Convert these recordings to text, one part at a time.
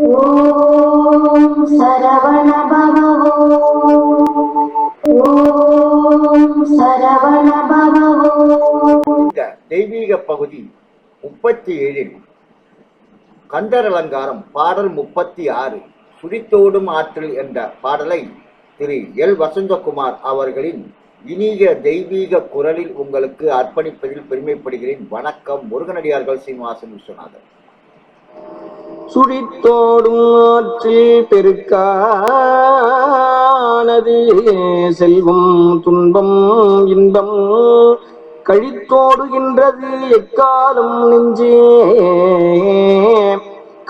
இந்த தெய்வீக பகுதி முப்பத்தி ஏழில் கந்தர் அலங்காரம் பாடல் முப்பத்தி ஆறு சுழித்தோடும் ஆற்றல் என்ற பாடலை திரு எல். வசந்தகுமார் அவர்களின் இனிய தெய்வீக குரலில் உங்களுக்கு அர்ப்பணிப்பதில் பெருமைப்படுகிறேன். வணக்கம் முருகனடியார்கள் சீனிவாசன் விஸ்வநாதன். சுழித்தோடும் ஆற்றில் பெருக்கானது. செல்வம் துன்பம் இன்பம் கழித்தோடுகின்றது. எக்காலம் நெஞ்சே?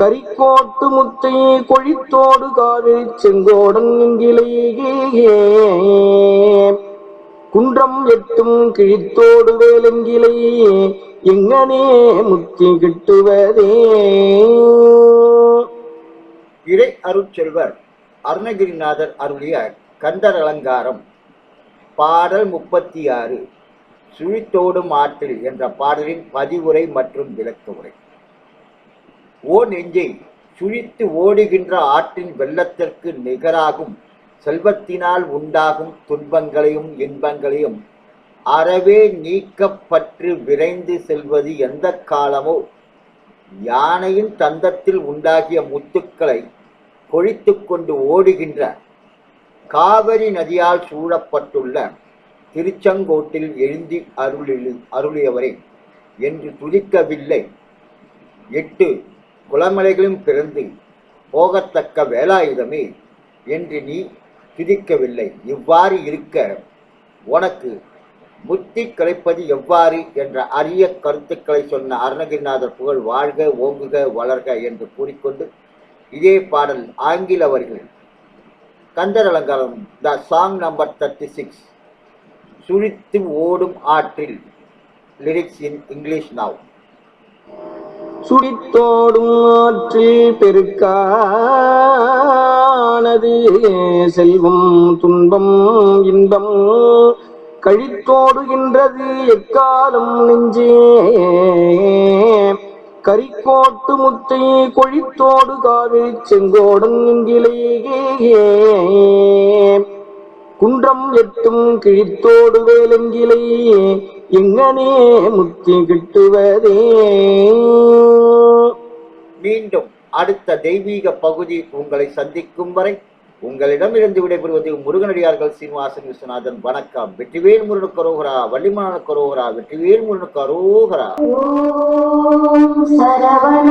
கரிக்கோட்டு முத்தை கொழித்தோடு காவிரி செங்கோடன் நெஞ்சிலேயே குன்றம் எட்டும் கிழித்தோடு வேலெங்கிலை? எங்கனே முத்தி கிட்டுவதே? அருட்செல்வர் அருணகிரிநாதர் அருளிய கந்தர் அலங்காரம். பாடல் முப்பத்தி ஆறு சுழித்தோடும் ஆற்றில் என்ற பாடலின் பதிவுரை மற்றும் விளக்க உரை ஓ நெஞ்சை சுழித்து ஓடுகின்ற ஆற்றின் வெள்ளத்திற்கு நிகராகும் செல்வத்தினால் உண்டாகும் துன்பங்களையும் இன்பங்களையும் அறவே நீக்கப்பற்று விரைந்து செல்வது எந்த காலமோ? யானையின் தந்தத்தில் உண்டாகிய முத்துக்களை கொழித்து கொண்டு ஓடுகின்ற காவிரி நதியால் சூழப்பட்டுள்ள திருச்செங்கோட்டில் எழுந்தி அருளில் அருளியவரே என்று துதிக்கவில்லை. எட்டு குளமலைகளும் பிறந்து போகத்தக்க வேலாயுதமே என்று நீ துதிக்கவில்லை. இவ்வாறு இருக்க உனக்கு முத்தி கிடைப்பது எவ்வாறு என்ற அரிய கருத்துக்களை சொன்ன அருணகிரிநாதர் புகழ் வாழ்க ஓங்குக வளர்க என்று கூறிக்கொண்டு இதே பாடல் ஆங்கில வரிகள். Kandhar Alangaram the song number thirty six சுழித்து ஓடும் ஆற்றில் லிரிக்ஸ் இன் இங்கிலீஷ் நாவ் சுழித்தோடும் ஆற்றில் பெருக்கானது செல்வம் துன்பம் இன்பம். கழித்தோடுகின்றது எக்காலம் நெஞ்சே கரிக்கோட்டு முத்தை கொழித்தோடு காவிரி செங்கோடன் நெஞ்சிலேயே குன்றம் எட்டும் கிழித்தோடு வேலெங்கிலை எங்கனே முத்தி கிட்டுவதே. மீண்டும் அடுத்த தெய்வீக பகுதி உங்களை சந்திக்கும் வரை உங்களிடமிருந்து விடைபெறுவது முருகனடியார்கள் சீனிவாசன் விஸ்வநாதன். வணக்கம். வெற்றிவேல் முருகன் கரோகரா வள்ளிமான கரோகரா வெற்றிவேல் முருகன் கரோகரா சரவண